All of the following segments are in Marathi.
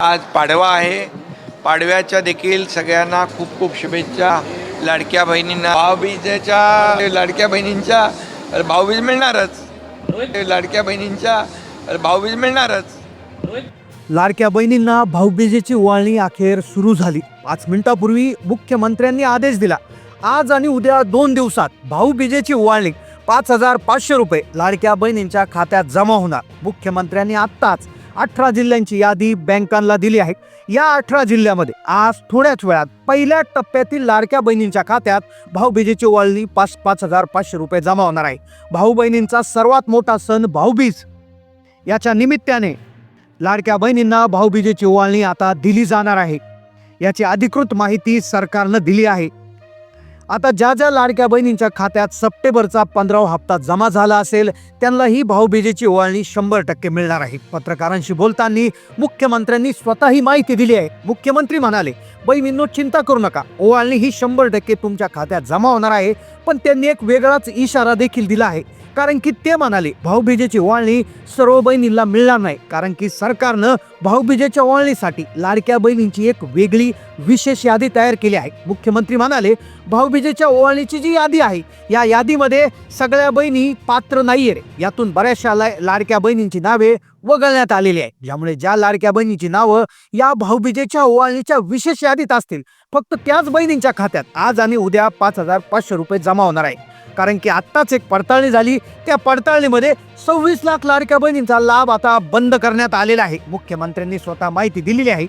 आज पाडवा आहे. पाडव्याच्या देखील सगळ्यांना खूप खूप शुभेच्छा. लाडक्या बहिणींना. भाऊबीजेच्या लाडक्या बहिणींच्या अरे भाऊबीज मिळणारच. लाडक्या बहिणींच्या अरे भाऊबीज मिळणारच. लाडक्या बहिणींना भाऊबीजेची ओवाळणी अखेर सुरू झाली. पाच मिनिटापूर्वी मुख्यमंत्र्यांनी आदेश दिला. आज आणि उद्या दोन दिवसात भाऊबीजेची ओवाळणी पाच हजार पाचशे रुपये लाडक्या बहिणींच्या खात्यात जमा होणार. मुख्यमंत्र्यांनी आत्ताच अठरा जिल्ह्यांची यादी बँकांना दिली आहे. या अठरा जिल्ह्यामध्ये आज थोड्याच वेळात पहिल्या टप्प्यातील लाडक्या बहिणींच्या खात्यात भाऊबीजेची वळणी पाच पाच हजार पाचशे रुपये जमा होणार आहे. भाऊ बहिणींचा सर्वात मोठा सण भाऊबीज. याच्या निमित्ताने लाडक्या बहिणींना भाऊबीजेची ओवाळणी आता दिली जाणार आहे. याची अधिकृत माहिती सरकारनं दिली आहे. आता ज्या ज्या लाडक्या बहिणींच्या खात्यात सप्टेंबरचा पंधरावा हप्ता जमा झाला असेल त्यांना ही भाऊबीजेची ओवाळणी शंभर टक्के मिळणार आहे. पत्रकारांशी बोलताना मुख्यमंत्र्यांनी स्वतः ही माहिती दिली आहे. मुख्यमंत्री म्हणाले बहिणींनो चिंता करू नका. ओवाळणी ही शंभर टक्के तुमच्या खात्यात जमा होणार आहे. पण त्यांनी एक वेगळाच इशारा देखील दिला आहे. कारण की ते म्हणाले भाऊबीजेची ओवाळणी सर्व बहिणींना मिळणार नाही. कारण की सरकारनं भाऊबीजेच्या ओवाळणीसाठी लाडक्या बहिणींची एक वेगळी विशेष यादी तयार केली आहे. मुख्यमंत्री म्हणाले भाऊबीजेच्या ओवाळणीची जी यादी आहे या यादीमध्ये सगळ्या बहिणी पात्र नाहीये रे. यातून बऱ्याचशा ला- लाडक्या बहिणींची नावे वगळण्यात आलेली आहे ज्यामुळे ज्या लाडक्या बहिणीची नावं या भाऊबीजेच्या ओवाळणीच्या विशेष यादीत असतील फक्त त्याच बहिणींच्या खात्यात आज आणि उद्या पाच हजार पाचशे रुपये जमा होणार आहे कारण की आत्ताच एक पडताळणी झाली. त्या पडताळणीमध्ये सव्वीस लाख लाडक्या बहिणींचा लाभ आता बंद करण्यात आलेला आहे. मुख्यमंत्र्यांनी स्वतः माहिती दिलेली आहे.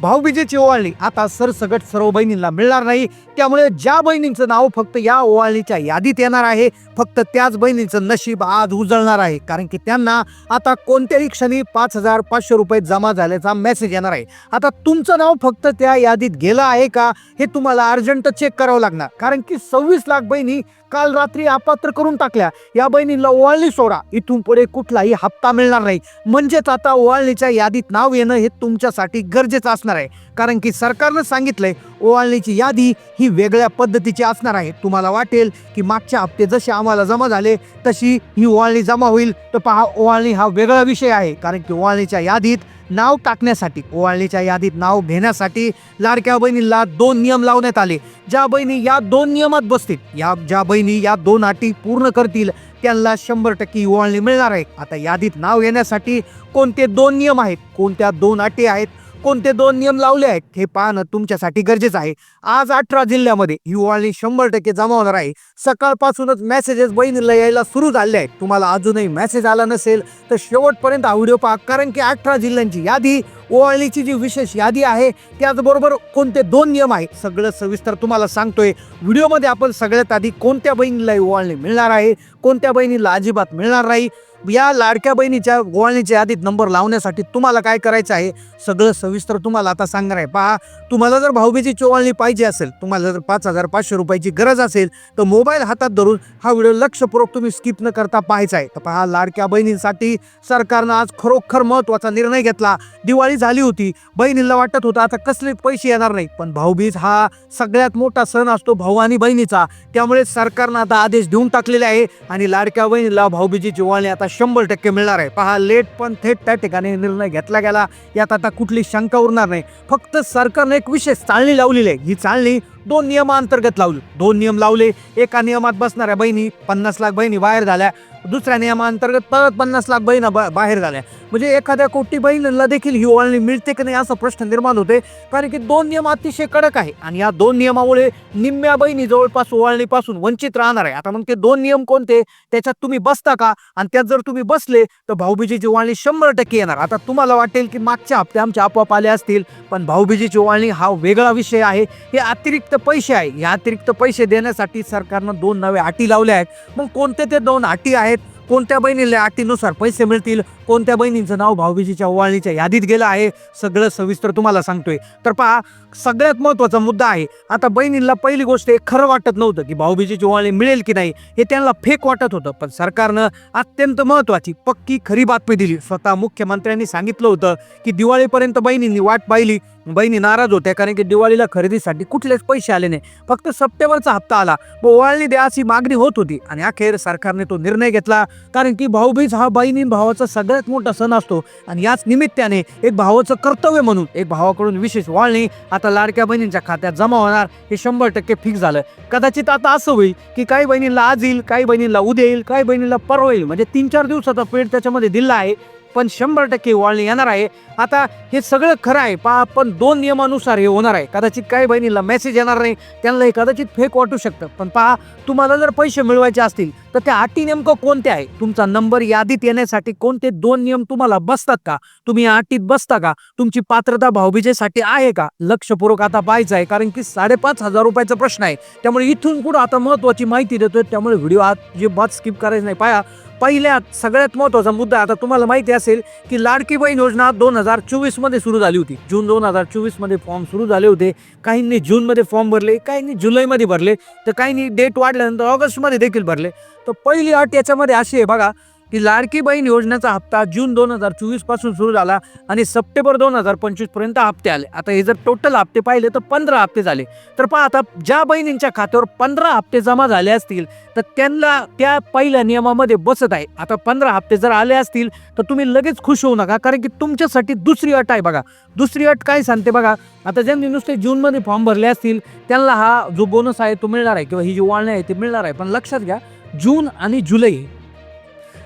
भाऊबीजेची ओवाळणी आता सरसगट सर्व बहिणींना मिळणार नाही. त्यामुळे ज्या बहिणींचं नाव फक्त या ओवाळणीच्या यादीत येणार आहे फक्त त्याच बहिणींचं नशीब आज उजळणार आहे. कारण की त्यांना आता कोणत्याही क्षणी पाच हजार पाचशे रुपये जमा झाल्याचा मेसेज येणार आहे. आता तुमचं नाव फक्त त्या यादीत गेलं आहे का हे तुम्हाला अर्जंट चेक करावं लागणार. कारण की सव्वीस लाख बहिणी काल रात्री अपात्र करून टाकल्या. या बहिणींना ओवाळणी सोडा. इथून पुढे कुठलाही हप्ता मिळणार नाही. म्हणजेच आता ओवाळणीच्या यादीत नाव येणं हे तुमच्यासाठी गरजेचं असणार आहे. कारण की सरकारनं सांगितलंय ओवाळणीची यादी ही वेगळ्या पद्धतीची असणार आहे. तुम्हाला वाटेल की मागच्या हप्ते जसे आम्हाला जमा झाले तशी ही ओवाळणी जमा होईल. तर पहा ओवाळणी हा वेगळा विषय आहे. कारण की ओवाळणीच्या यादीत नाव टाकण्यासाठी ओवाळणीच्या यादीत नाव घेण्यासाठी लाडक्या बहिणीला दोन नियम लावण्यात आले. ज्या बहिणी या दोन नियमात बसतील या ज्या बहिणी या दोन अटी पूर्ण करतील त्यांना शंभर टक्के ओवाळणी मिळणार आहे. आता यादीत नाव येण्यासाठी कोणते दोन नियम आहेत? कोणत्या दोन अटी आहेत? कोणते दोन नियम लावले आहेत हे पाहणं तुमच्यासाठी गरजेचं आहे. आज अठरा जिल्ह्यामध्ये ही ओवाळणी शंभर टक्के जमा होणार आहे. सकाळपासूनच मेसेजेस बहिणीला यायला सुरू झाले आहेत. तुम्हाला अजूनही मेसेज आला नसेल तर शेवटपर्यंत हा व्हिडिओ पहा कारण की अठरा जिल्ह्यांची यादी ओवाळणीची जी विशेष यादी आहे त्याचबरोबर कोणते दोन नियम आहेत सगळं सविस्तर तुम्हाला सांगतोय. व्हिडिओमध्ये आपण सगळ्यात आधी कोणत्या बहिणीला ओवाळणी मिळणार आहे कोणत्या बहिणीला अजिबात मिळणार नाही या लाडक्या बहिणीच्या गोवाळणीच्या यादीत नंबर लावण्यासाठी तुम्हाला काय करायचं आहे? सगळं सविस्तर तुम्हाला आता सांगणार आहे. पहा तुम्हाला जर भाऊबीजी चोवाळणी पाहिजे असेल तुम्हाला जर पाच हजार पाचशे रुपयाची गरज असेल तर मोबाईल हातात धरून हा व्हिडिओ लक्षपूर्वक तुम्ही स्किप न करता पाहायचा आहे. तर पहा लाडक्या बहिणींसाठी सरकारनं आज खरोखर महत्त्वाचा निर्णय घेतला. दिवाळी झाली होती. बहिणीला वाटत होतं आता कसले पैसे येणार नाही पण भाऊबीज हा सगळ्यात मोठा सण असतो भाऊ आणि बहिणीचा. त्यामुळे सरकारनं आता आदेश देऊन टाकलेले आहे. आणि लाडक्या बहिणीला भाऊबीजी चोवाळणी आता शंभर टक्के मिळणार आहे. पहा लेट पण थेट त्या ठिकाणी निर्णय घेतला गेला. यात आता कुठली शंका उरणार नाही. फक्त सरकारने एक विशेष चाळणी लावलेली आहे. ही चाळणी दोन नियमांतर्गत लावले. दोन नियम लावले एका नियमात बसणाऱ्या बहिणी पन्नास लाख बहिणी बाहेर झाल्या दुसऱ्या नियमांतर्गत परत पन्नास लाख बहिणी बा- बाहेर झाल्या. म्हणजे एखाद्या कोटी बहिणीला देखील ही ओवाळणी मिळते की नाही असा प्रश्न निर्माण होते. कारण की दोन नियम अतिशय कडक आहे आणि या दोन नियमामुळे निम्म्या बहिणी जवळपास ओवाळणीपासून वंचित राहणार आहे. आता मग ते दोन नियम कोणते? त्याच्यात तुम्ही बसता का? आणि त्यात जर तुम्ही बसले तर भाऊबीजीची ओवाळणी शंभर टक्के येणार. आता तुम्हाला वाटेल की मागच्या हप्ते आमच्या आपोआप आले असतील पण भाऊबीजीची ओवाळणी हा वेगळा विषय आहे. हे अतिरिक्त पैसे आहे. या अतिरिक्त पैसे देण्यासाठी सरकारनं दोन नवे अटी लावल्या आहेत. मग कोणते ते दोन अटी आहेत? कोणत्या बहिणीला अटीनुसार पैसे मिळतील? कोणत्या बहिणींचं नाव भाऊबीजीच्या ओवाळणीच्या यादीत गेलं आहे? सगळं सविस्तर तुम्हाला सांगतोय. तर पहा सगळ्यात महत्त्वाचा मुद्दा आहे. आता बहिणींना पहिली गोष्ट हे खरं वाटत नव्हतं की भाऊबीजीची ओवाळणी मिळेल की नाही हे त्यांना फेक वाटत होतं. पण सरकारनं अत्यंत महत्त्वाची पक्की खरी बातमी दिली. स्वतः मुख्यमंत्र्यांनी सांगितलं होतं की दिवाळीपर्यंत बहिणींनी वाट पाहिली. बहिणी नाराज होत्या कारण की दिवाळीला खरेदीसाठी कुठलेच पैसे आले नाही. फक्त सप्टेंबरचा हप्ता आला. व ओवाळणी द्या अशी मागणी होत होती. आणि अखेर सरकारने तो निर्णय घेतला. कारण की भाऊबीज हा बहिणी भावाचा सगळ्यात मोठा सण असतो. आणि याच निमित्ताने एक भावाचं कर्तव्य म्हणून एक भावाकडून विशेष वाळणी आता लाडक्या बहिणींच्या खात्यात जमा होणार हे शंभर टक्के फिक्स झालं. कदाचित आता असं होईल की काही बहिणींना आज येईल काही बहिणींना उद्या येईल काही बहिणीला परवा येईल. म्हणजे तीन चार दिवसाचा पेड त्याच्यामध्ये दिला आहे. पण शंभर टक्के वाळणी येणार आहे. आता हे सगळं खरं आहे पहा पण दोन नियमानुसार हे होणार आहे. कदाचित काही बहिणीला मेसेज येणार नाही त्यांना हे कदाचित फेक वाटू शकतं. पण पहा तुम्हाला जर पैसे मिळवायचे असतील तर त्या अटी नेमकं कोणत्या आहे? तुमचा नंबर यादीत येण्यासाठी कोणते दोन नियम तुम्हाला बसतात का? तुम्ही या अटीत बसता का? तुमची पात्रता भाऊबीजेसाठी आहे का? लक्षपूर्वक आता पाहायचं आहे कारण की साडेपाच हजार रुपयाचा प्रश्न आहे. त्यामुळे इथून कुठं आता महत्त्वाची माहिती देतोय. त्यामुळे व्हिडिओ आज जे बात स्किप करायचं नाही. पाया पहिल्या सगळ्यात महत्त्वाचा मुद्दा आता तुम्हाला माहिती असेल की लाडकी बहीण योजना दोन हजार चोवीसमध्ये सुरू झाली होती. जून दोन हजार चोवीसमध्ये फॉर्म सुरू झाले होते. काहींनी जूनमध्ये फॉर्म भरले काहींनी जुलैमध्ये भरले. तर काहींनी डेट वाढल्यानंतर ऑगस्टमध्ये देखील भरले. तर पहिली अट याच्यामध्ये अशी आहे बघा की लाडकी बहीण योजनेचा हप्ता जून दोन हजार चोवीसपासून सुरू झाला आणि सप्टेंबर दोन हजार पंचवीसपर्यंत हप्ते आले. आता हे जर टोटल हप्ते पाहिले तर पंधरा हप्ते झाले. तर पहा आता ज्या बहिणींच्या खात्यावर पंधरा हप्ते जमा झाले असतील तर त्यांना त्या पहिल्या नियमामध्ये बसत आहे. आता पंधरा हप्ते जर आले असतील तर तुम्ही लगेच खुश होऊ नका कारण की तुमच्यासाठी दुसरी अट आहे बघा. दुसरी अट काय सांगते बघा आता ज्यांनी नुसते जूनमध्ये फॉर्म भरले असतील त्यांना हा जो बोनस आहे तो मिळणार आहे किंवा ही जी वाळणी आहे ती मिळणार आहे. पण लक्षात घ्या जून आणि जुलै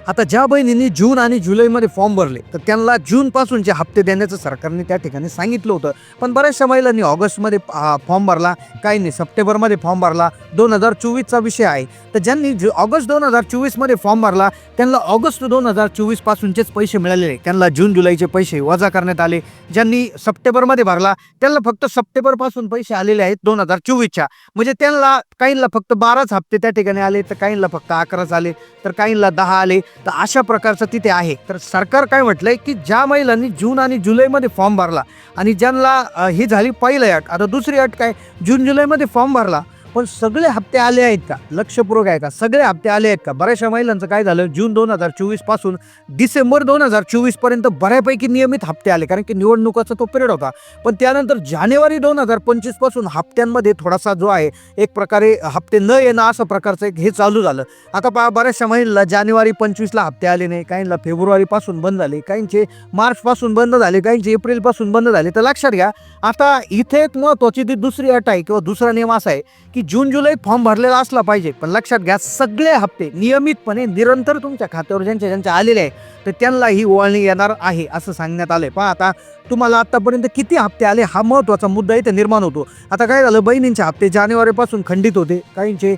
आता ज्या बहिणींनी जून आणि जुलैमध्ये फॉर्म भरले तर त्यांना जूनपासूनचे हप्ते देण्याचं सरकारने त्या ठिकाणी सांगितलं होतं. पण बऱ्याचशा महिलांनी ऑगस्टमध्ये फॉर्म भरला काहींनी सप्टेंबरमध्ये फॉर्म भरला दोन हजार चोवीसचा विषय आहे. तर ज्यांनी जु ऑगस्ट दोन हजार चोवीसमध्ये फॉर्म भरला त्यांना ऑगस्ट दोन हजार चोवीसपासूनचेच पैसे मिळालेले त्यांना जून जुलैचे पैसे वजा करण्यात आले. ज्यांनी सप्टेंबरमध्ये भरला त्यांना फक्त सप्टेंबरपासून पैसे आलेले आहेत दोन हजार चोवीसच्या. म्हणजे त्यांना काहींना फक्त बाराच हप्ते त्या ठिकाणी आले तर काहींना फक्त अकराच आले तर काहींना दहा आले. तर अशा प्रकारचं तिथे आहे. तर सरकार काय म्हटलंय की ज्या महिलांनी जून आणि जुलैमध्ये फॉर्म भरला आणि ज्यांना ही झाली पहिली अट आता दुसरी अट काय? जून जुलैमध्ये फॉर्म भरला पण सगळे हप्ते आले आहेत का? लक्षपूर्वक आहे का? सगळे हप्ते आले आहेत का? बऱ्याचशा महिलांचं काय झालं? जून दोन हजार चोवीसपासून डिसेंबर दोन हजार चोवीसपर्यंत बऱ्यापैकी नियमित हप्ते आले. कारण की निवडणुकाचा तो पिरियड होता. पण त्यानंतर जानेवारी दोन हजार पंचवीसपासून हप्त्यांमध्ये थोडासा जो आहे एक प्रकारे हप्ते न येणं असं प्रकारचं एक हे चालू झालं. आता पहा बऱ्याचशा महिला जानेवारी पंचवीसला हप्ते आले नाही. काहींना फेब्रुवारीपासून बंद झाले. काहींचे मार्चपासून बंद झाले. काहींचे एप्रिलपासून बंद झाले. तर लक्षात घ्या आता इथे एक महत्त्वाची ती दुसरी अट आहे किंवा दुसरा नियम असा आहे की जून जुलै फॉर्म भरलेला असला पाहिजे. पण लक्षात घ्या सगळे हप्ते नियमितपणे निरंतर तुमच्या खात्यावर ज्यांच्या ज्यांच्या आलेले आहे तर त्यांना ही ओवाळणी येणार आहे असं सांगण्यात आलं आहे पहा आता तुम्हाला आत्तापर्यंत किती हप्ते आले हा महत्त्वाचा मुद्दा इथे निर्माण होतो. आता काय झालं बहिणींचे हप्ते जानेवारीपासून खंडित होते काहींचे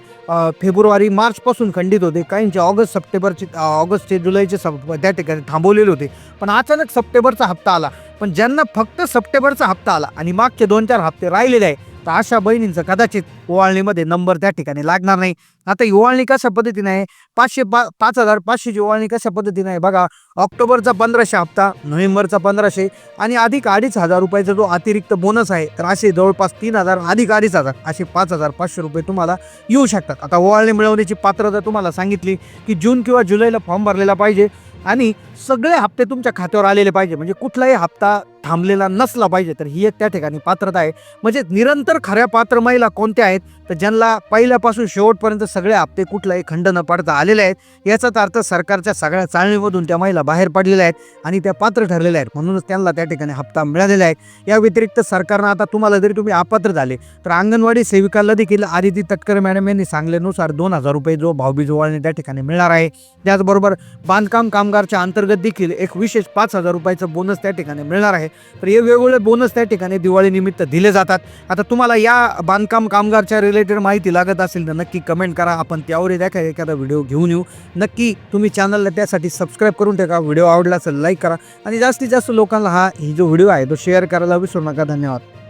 फेब्रुवारी मार्चपासून खंडित होते काहींचे ऑगस्ट सप्टेंबरचे ऑगस्ट ऑगस्टचे जुलैचे सप त्या ठिकाणी थांबवलेले होते. पण अचानक सप्टेंबरचा हप्ता आला. पण ज्यांना फक्त सप्टेंबरचा हप्ता आला आणि मागचे दोन चार हप्ते राहिलेले आहे तर अशा बहिणींचं कदाचित ओवाळणीमध्ये नंबर त्या ठिकाणी लागणार नाही. आता ही ओवाळणी कशा पद्धतीने आहे? पाचशे पा पाच हजार पाचशेची ओवाळणी कशा पद्धतीने आहे? बघा ऑक्टोबरचा पंधराशे हप्ता नोव्हेंबरचा पंधराशे आणि अधिक अडीच हजार रुपयाचा जो अतिरिक्त बोनस आहे तर असे जवळपास तीन हजार अधिक अडीच हजार असे पाच हजार पाचशे रुपये तुम्हाला येऊ शकतात. आता ओवाळणी मिळवण्याची पात्रता तुम्हाला सांगितली की जून किंवा जुलैला फॉर्म भरलेला पाहिजे आणि सगळे हप्ते तुमच्या खात्यावर आलेले पाहिजे. म्हणजे कुठलाही हप्ता थांबलेला नसला पाहिजे तर ही एक त्या ठिकाणी पात्रता आहे. म्हणजे निरंतर खऱ्या पात्र महिला कोणत्या आहेत? तर ज्यांना पहिल्यापासून शेवटपर्यंत सगळे हप्ते कुठलाही खंड न पाडता आलेले आहेत याचाच अर्थ सरकारच्या सगळ्या चाळणीमधून त्या महिला बाहेर पडलेल्या आहेत आणि त्या पात्र ठरलेल्या आहेत. म्हणूनच त्यांना त्या ठिकाणी हप्ता मिळालेला आहे. या व्यतिरिक्त सरकारनं आता तुम्हाला जरी तुम्ही अपात्र झाले तर अंगणवाडी सेविकाला देखील आदिती तटकर मॅडम यांनी सांगल्यानुसार दोन हजार रुपये जो भावबीज ओवाळणी त्या ठिकाणी मिळणार आहे. त्याचबरोबर बांधकाम कामगारच्या अंतर्गत देखील एक विशेष पाच हजार रुपयाचं बोनस त्या ठिकाणी मिळणार आहे. तर हे वेगवेगळे बोनस त्या ठिकाणी दिवाळीनिमित्त दिले जातात. आता तुम्हाला या बांधकाम कामगारच्या रिलेटेड माहिती लागत असेल तर नक्की कमेंट करा. आपण त्यावरही द्या एखादा व्हिडिओ घेऊन येऊ. नक्की तुम्ही चॅनलला त्यासाठी सबस्क्राईब करून ठेका व्हिडिओ आवडला असेल लाईक करा. आणि जास्तीत जास्त लोकांना हा ही जो व्हिडिओ आहे तो शेअर करायला विसरू नका. धन्यवाद.